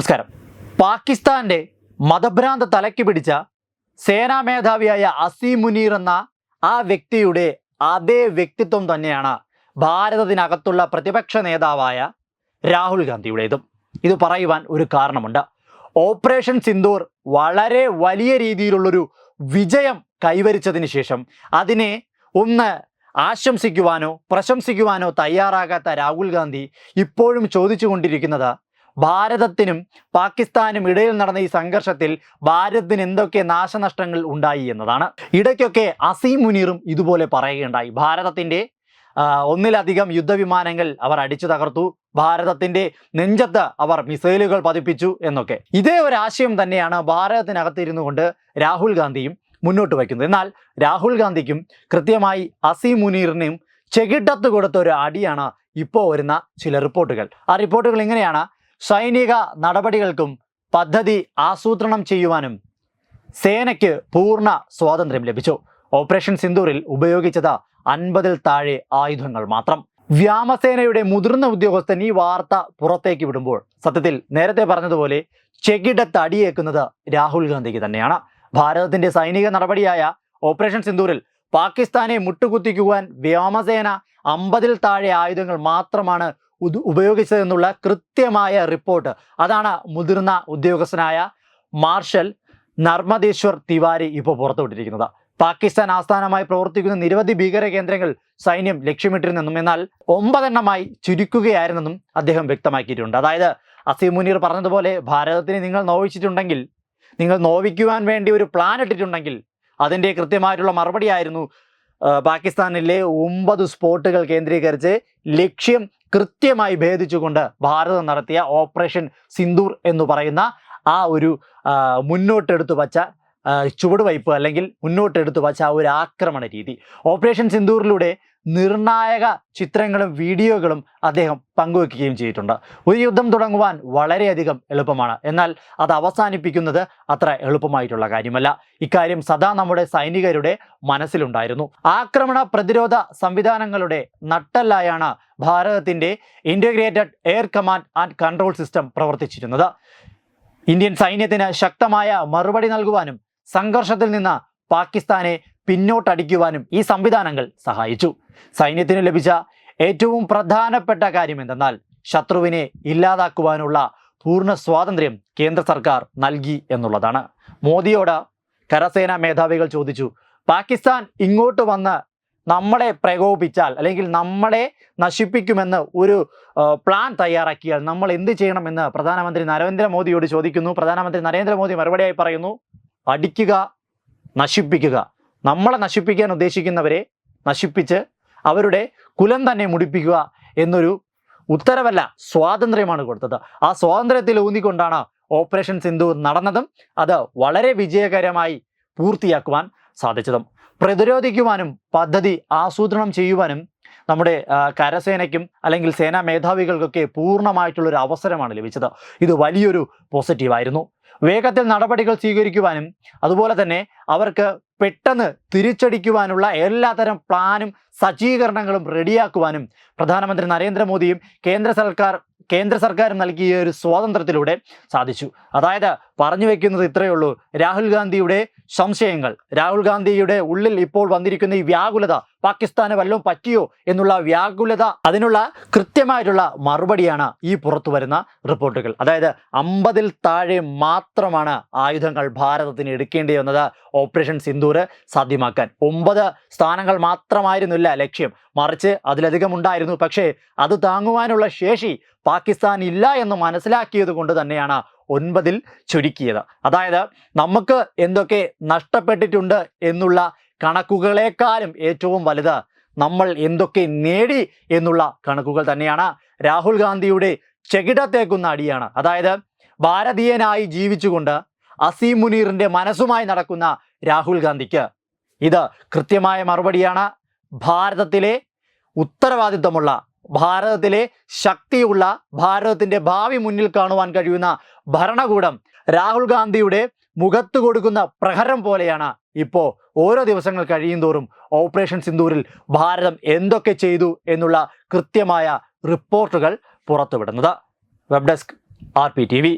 നമസ്കാരം. പാകിസ്ഥാന്റെ മതഭ്രാന്ത തലയ്ക്ക് പിടിച്ച സേനാ മേധാവിയായ അസീം മുനീർ എന്ന ആ വ്യക്തിയുടെ അതേ വ്യക്തിത്വം തന്നെയാണ് ഭാരതത്തിനകത്തുള്ള പ്രതിപക്ഷ നേതാവായ രാഹുൽ ഗാന്ധിയുടേതും. ഇത് പറയുവാൻ ഒരു കാരണമുണ്ട്. ഓപ്പറേഷൻ സിന്ദൂർ വളരെ വലിയ രീതിയിലുള്ളൊരു വിജയം കൈവരിച്ചതിന് ശേഷം അതിനെ ഒന്ന് ആശംസിക്കുവാനോ പ്രശംസിക്കുവാനോ തയ്യാറാകാത്ത രാഹുൽ ഗാന്ധി ഇപ്പോഴും ചോദിച്ചുകൊണ്ടിരിക്കുന്നത് ഭാരതത്തിനും പാകിസ്ഥാനും ഇടയിൽ നടന്ന ഈ സംഘർഷത്തിൽ ഭാരതത്തിന് എന്തൊക്കെ നാശനഷ്ടങ്ങൾ ഉണ്ടായി എന്നതാണ്. ഇടയ്ക്കൊക്കെ അസീം മുനീറും ഇതുപോലെ പറയുകയുണ്ടായി. ഭാരതത്തിന്റെ ഒന്നിലധികം യുദ്ധവിമാനങ്ങൾ അവർ അടിച്ചു തകർത്തു. ഭാരതത്തിന്റെ നെഞ്ചത്ത് അവർ മിസൈലുകൾ പതിപ്പിച്ചു എന്നൊക്കെ. ഇതേ ഒരു ആശയം തന്നെയാണ് ഭാരതത്തിനകത്തിരുന്നു കൊണ്ട് രാഹുൽ ഗാന്ധിയും മുന്നോട്ട് വയ്ക്കുന്നത്. എന്നാൽ രാഹുൽ ഗാന്ധിക്കും കൃത്യമായി അസീം മുനീറിനെയും ചെകിട്ടത്ത് കൊടുത്ത ഒരു അടിയാണ് ഇപ്പോൾ വരുന്ന ചില റിപ്പോർട്ടുകൾ. ആ റിപ്പോർട്ടുകൾ ഇങ്ങനെയാണ് സൈനിക നടപടികൾക്കും പദ്ധതി ആസൂത്രണം ചെയ്യുവാനും സേനയ്ക്ക് പൂർണ സ്വാതന്ത്ര്യം ലഭിച്ചു. ഓപ്പറേഷൻ സിന്ദൂറിൽ ഉപയോഗിച്ചത് അൻപതിൽ താഴെ ആയുധങ്ങൾ മാത്രം. വ്യാമസേനയുടെ മുതിർന്ന ഉദ്യോഗസ്ഥൻ ഈ വാർത്ത പുറത്തേക്ക് വിടുമ്പോൾ സത്യത്തിൽ നേരത്തെ പറഞ്ഞതുപോലെ ചെകിടത്ത് അടിയേക്കുന്നത് രാഹുൽ ഗാന്ധിക്ക് തന്നെയാണ്. ഭാരതത്തിന്റെ സൈനിക നടപടിയായ ഓപ്പറേഷൻ സിന്ദൂറിൽ പാകിസ്ഥാനെ മുട്ടുകുത്തിക്കുവാൻ വ്യോമസേന അമ്പതിൽ താഴെ ആയുധങ്ങൾ മാത്രമാണ് ഉപയോഗിച്ചതെന്നുള്ള കൃത്യമായ റിപ്പോർട്ട്. അതാണ് മുതിർന്ന ഉദ്യോഗസ്ഥനായ മാർഷൽ നർമ്മദേശ്വർ തിവാരി ഇപ്പോൾ പുറത്തുവിട്ടിരിക്കുന്നത്. പാകിസ്ഥാൻ ആസ്ഥാനമായി പ്രവർത്തിക്കുന്ന നിരവധി ഭീകര കേന്ദ്രങ്ങൾ സൈന്യം ലക്ഷ്യമിട്ടിരുന്നെന്നും എന്നാൽ ഒമ്പതെണ്ണമായി ചുരുക്കുകയായിരുന്നെന്നും അദ്ദേഹം വ്യക്തമാക്കിയിട്ടുണ്ട്. അതായത് അസീം മുനീർ പറഞ്ഞതുപോലെ ഭാരതത്തിന് നിങ്ങൾ നോവിച്ചിട്ടുണ്ടെങ്കിൽ നിങ്ങൾ നോവിക്കുവാൻ വേണ്ടി ഒരു പ്ലാൻ ഇട്ടിട്ടുണ്ടെങ്കിൽ അതിന്റെ കൃത്യമായിട്ടുള്ള മറുപടിയായിരുന്നു പാകിസ്ഥാനിലെ ഒമ്പത് സ്പോട്ടുകൾ കേന്ദ്രീകരിച്ച് ലക്ഷ്യം കൃത്യമായി ഭേദിച്ചുകൊണ്ട് ഭാരതം നടത്തിയ ഓപ്പറേഷൻ സിന്ദൂർ എന്ന് പറയുന്ന ആ ഒരു മുന്നോട്ടെടുത്തു വച്ച ചുവടുവയ്പ് അല്ലെങ്കിൽ മുന്നോട്ടെടുത്തു വച്ച ആ ഒരു ആക്രമണ രീതി. ഓപ്പറേഷൻ സിന്ദൂറിലൂടെ നിർണായക ചിത്രങ്ങളും വീഡിയോകളും അദ്ദേഹം പങ്കുവെക്കുകയും ചെയ്തിട്ടുണ്ട്. ഒരു യുദ്ധം തുടങ്ങുവാൻ വളരെയധികം എളുപ്പമാണ്. എന്നാൽ അത് അവസാനിപ്പിക്കുന്നത് അത്ര എളുപ്പമായിട്ടുള്ള കാര്യമല്ല. ഇക്കാര്യം സദാ നമ്മുടെ സൈനികരുടെ മനസ്സിലുണ്ടായിരുന്നു. ആക്രമണ പ്രതിരോധ സംവിധാനങ്ങളുടെ നട്ടല്ലായാണ് ഭാരതത്തിന്റെ integrated air command and control system പ്രവർത്തിച്ചിരുന്നത്. ഇന്ത്യൻ സൈന്യത്തിന് ശക്തമായ മറുപടി നൽകുവാനും സംഘർഷത്തിൽ നിന്ന് പാകിസ്ഥാനെ പിന്നോട്ടടിക്കുവാനും ഈ സംവിധാനങ്ങൾ സഹായിച്ചു. സൈന്യത്തിന് ലഭിച്ച ഏറ്റവും പ്രധാനപ്പെട്ട കാര്യം എന്തെന്നാൽ ശത്രുവിനെ ഇല്ലാതാക്കുവാനുള്ള പൂർണ സ്വാതന്ത്ര്യം കേന്ദ്ര സർക്കാർ നൽകി എന്നുള്ളതാണ്. മോദിയോട് കരസേനാ മേധാവികൾ ചോദിച്ചു പാകിസ്ഥാൻ ഇങ്ങോട്ട് വന്ന് നമ്മളെ പ്രകോപിച്ചാൽ അല്ലെങ്കിൽ നമ്മളെ നശിപ്പിക്കുമെന്ന് ഒരു പ്ലാൻ തയ്യാറാക്കിയാൽ നമ്മൾ എന്ത് ചെയ്യണമെന്ന് പ്രധാനമന്ത്രി നരേന്ദ്രമോദിയോട് ചോദിക്കുന്നു. പ്രധാനമന്ത്രി നരേന്ദ്രമോദി മറുപടിയായി പറയുന്നു അടിക്കുക നശിപ്പിക്കുക. നമ്മളെ നശിപ്പിക്കാൻ ഉദ്ദേശിക്കുന്നവരെ നശിപ്പിച്ച് അവരുടെ കുലം തന്നെ മുടിപ്പിക്കുക എന്നൊരു ഉത്തരവല്ല സ്വാതന്ത്ര്യമാണ് കൊടുത്തത്. ആ സ്വാതന്ത്ര്യത്തിൽ ഊന്നിക്കൊണ്ടാണ് ഓപ്പറേഷൻ സിന്ധു നടന്നതും അത് വളരെ വിജയകരമായി പൂർത്തിയാക്കുവാൻ സാധിച്ചതും. പ്രതിരോധിക്കുവാനും പദ്ധതി ആസൂത്രണം ചെയ്യുവാനും നമ്മുടെ കരസേനയ്ക്കും അല്ലെങ്കിൽ സേനാ മേധാവികൾക്കൊക്കെ പൂർണമായിട്ടുള്ളൊരു അവസരമാണ് ലഭിച്ചത്. ഇത് വലിയൊരു പോസിറ്റീവായിരുന്നു. വേഗത്തിൽ നടപടികൾ സ്വീകരിക്കുവാനും അതുപോലെ തന്നെ അവർക്ക് പെട്ടെന്ന് തിരിച്ചടിക്കുവാനുള്ള എല്ലാത്തരം പ്ലാനും സജ്ജീകരണങ്ങളും റെഡിയാക്കുവാനും പ്രധാനമന്ത്രി നരേന്ദ്രമോദിയും കേന്ദ്ര സർക്കാർ കേന്ദ്ര സർക്കാരും നൽകിയ ഒരു സ്വാതന്ത്ര്യത്തിലൂടെ സാധിച്ചു. അതായത് പറഞ്ഞു വെക്കുന്നത് ഇത്രയേ ഉള്ളൂ. രാഹുൽ ഗാന്ധിയുടെ സംശയങ്ങൾ. രാഹുൽ ഗാന്ധിയുടെ ഉള്ളിൽ ഇപ്പോൾ വന്നിരിക്കുന്ന ഈ വ്യാകുലത പാകിസ്ഥാന് വല്ലതും പറ്റിയോ എന്നുള്ള വ്യാകുലത അതിനുള്ള കൃത്യമായിട്ടുള്ള മറുപടിയാണ് ഈ പുറത്തു വരുന്ന റിപ്പോർട്ടുകൾ. അതായത് അമ്പതിൽ താഴെ മാത്രമാണ് ആയുധങ്ങൾ ഭാരതത്തിന് എടുക്കേണ്ടി വന്നത്. ഓപ്പറേഷൻ സിന്ദൂർ സാധ്യമാക്കാൻ. ഒമ്പത് സ്ഥാനങ്ങൾ മാത്രമായിരുന്നില്ല ലക്ഷ്യം. മറിച്ച് അതിലധികം ഉണ്ടായിരുന്നു. പക്ഷേ അത് താങ്ങുവാനുള്ള ശേഷി പാകിസ്ഥാൻ ഇല്ല എന്ന് മനസ്സിലാക്കിയത് കൊണ്ട് തന്നെയാണ് ഒൻപതിൽ ചുരുക്കിയത്. അതായത് നമുക്ക് എന്തൊക്കെ നഷ്ടപ്പെട്ടിട്ടുണ്ട് എന്നുള്ള കണക്കുകളെക്കാളും ഏറ്റവും വലുത് നമ്മൾ എന്തൊക്കെ നേടി എന്നുള്ള കണക്കുകൾ തന്നെയാണ് രാഹുൽ ഗാന്ധിയുടെ ചെകിടത്തേക്കുന്ന അടിയാണ്. അതായത് ഭാരതീയനായി ജീവിച്ചുകൊണ്ട് അസീം മുനീറിന്റെ മനസ്സുമായി നടക്കുന്ന രാഹുൽ ഗാന്ധിക്ക്. ഇത് കൃത്യമായ മറുപടിയാണ്. ഭാരതത്തിലെ ഉത്തരവാദിത്തമുള്ള ഭാരതത്തിലെ ശക്തിയുള്ള ഭാരതത്തിന്റെ ഭാവി മുന്നിൽ കാണുവാൻ കഴിയുന്ന ഭരണകൂടം. രാഹുൽ ഗാന്ധിയുടെ മുഖത്ത് കൊടുക്കുന്ന പ്രഹരം പോലെയാണ് ഇപ്പോൾ ഓരോ ദിവസങ്ങൾ കഴിയുന്തോറും ഓപ്പറേഷൻ സിന്ദൂരിൽ ഭാരതം എന്തൊക്കെ ചെയ്തു എന്നുള്ള കൃത്യമായ റിപ്പോർട്ടുകൾ പുറത്തുവിടുന്നത്. Web desk R P T V.